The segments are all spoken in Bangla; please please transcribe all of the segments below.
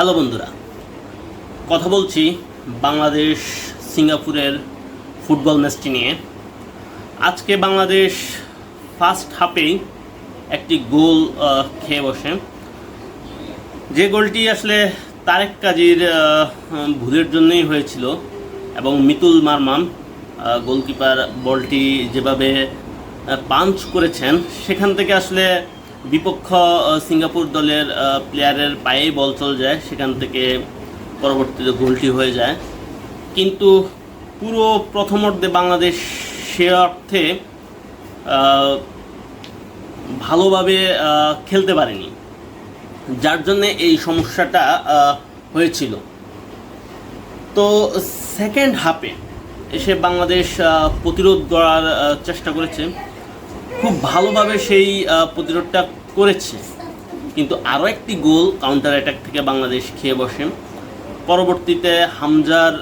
হ্যালো বন্ধুরা, কথা বলছি বাংলাদেশ সিঙ্গাপুরের ফুটবল ম্যাচটি নিয়ে। আজকে বাংলাদেশ ফার্স্ট হাফেই একটি গোল খেয়ে বসে। যে গোলটি আসলে তারেক কাজীর ভুলের জন্যই হয়েছিল এবং মিতুল মারমান গোলকিপার বলটি যেভাবে পাঞ্চ করেছেন, সেখান থেকে আসলে বিপক্ষ সিঙ্গাপুর দলের প্লেয়ারের পায়েই বল চলে যায়, সেখান থেকে পরবর্তীতে গোলটি হয়ে যায়। কিন্তু পুরো প্রথমার্ধে বাংলাদেশ সে অর্থে ভালোভাবে খেলতে পারেনি। যার জন্য এই সমস্যাটা হয়েছিল। তো সেকেন্ড হাফে এসে বাংলাদেশ প্রতিরোধ করার চেষ্টা করেছে। খুব ভালোভাবে সেই প্রতিরোধটা করেছে। কিন্তু আরও একটি গোল কাউন্টার অ্যাটাক থেকে বাংলাদেশ খেয়ে বসে। পরবর্তীতে হামজার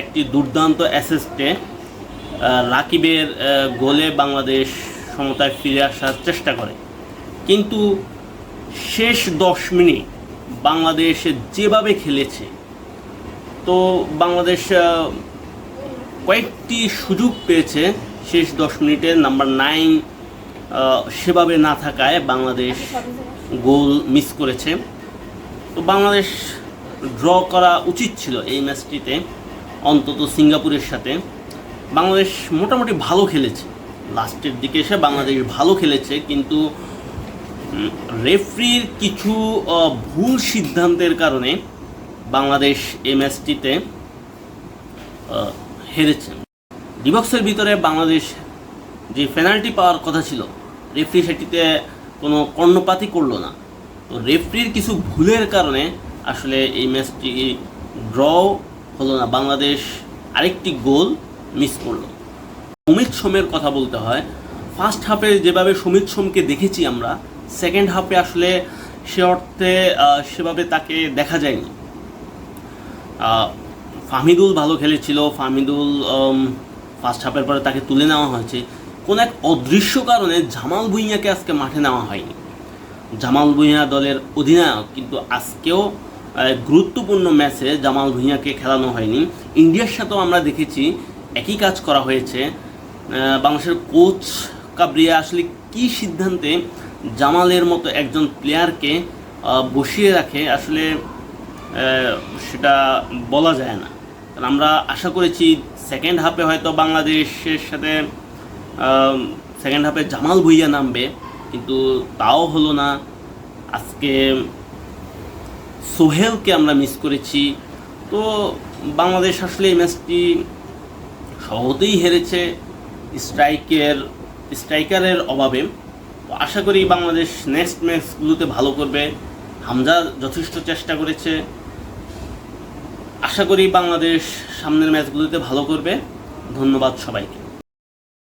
একটি দুর্দান্ত অ্যাসেস্টে রাকিবের গোলে বাংলাদেশ সমতায় ফিরে আসার চেষ্টা করে। কিন্তু শেষ দশ মিনিট বাংলাদেশ যেভাবে খেলেছে, তো বাংলাদেশ কয়েকটি সুযোগ পেয়েছে। শেষ দশ মিনিটে নাম্বার নাইন সেভাবে না থাকায় বাংলাদেশ গোল মিস করেছে। তো বাংলাদেশ ড্র করা উচিত ছিল এই ম্যাচটিতে, অন্তত সিঙ্গাপুরের সাথে। বাংলাদেশ মোটামুটি ভালো খেলেছে। লাস্টের দিকে এসে বাংলাদেশ ভালো খেলেছে, কিন্তু রেফরির কিছু ভুল সিদ্ধান্তের কারণে বাংলাদেশ এই ম্যাচটিতে হেরেছে। ডিবক্সের ভিতরে বাংলাদেশ যে পেনাল্টি পাওয়ার কথা ছিল রেফরি সেটিতে কোনো কর্ণপাতই করল না। তো রেফরির কিছু ভুলের কারণে আসলে এই ম্যাচটি ড্র হলো না। বাংলাদেশ আরেকটি গোল মিস করল। সুমিত সোমের কথা বলতে হয় ফার্স্ট হাফে যেভাবে সুমিত সোমকে দেখেছি আমরা সেকেন্ড হাফে আসলে সে অর্থে সেভাবে তাকে দেখা যায়নি। আহ, ফাহমিদুল ভালো খেলেছিল। ফাহমিদুল ফার্স্ট হাফের পরে তাকে তুলে নেওয়া হয়েছে। কোন এক অদৃশ্য কারণে জামাল ভুঁইয়াকে আজকে মাঠে নেওয়া হয়নি। জামাল ভুঁইয়া দলের অধিনায়ক, কিন্তু আজকেও গুরুত্বপূর্ণ ম্যাচে জামাল ভুঁইয়াকে খেলানো হয়নি। ইন্ডিয়ার সাথেও আমরা দেখেছি, একই কাজ করা হয়েছে। বাংলাদেশের কোচ কাবরিয়া আসলে কি সিদ্ধান্তে জামালের মতো একজন প্লেয়ারকে বসিয়ে রাখে, আসলে সেটা বলা যায় না। আমরা আশা করেছি সেকেন্ড হাফে হয়তো বাংলাদেশের সাথে সেকেন্ড হাফে জামাল ভুইয়া নামবে, কিন্তু তাও হলো না। আজকে সোহেলকে আমরা মিস করেছি। তো বাংলাদেশ আসলে এই ম্যাচটি সহজেই হেরেছে স্ট্রাইকের, স্ট্রাইকারের অভাবে। আশা করি বাংলাদেশ নেক্সট ম্যাচগুলোতে ভালো করবে। হামজা যথেষ্ট চেষ্টা করেছে। আশা করি বাংলাদেশ সামনের ম্যাচগুলোতে ভালো করবে। ধন্যবাদ সবাইকে।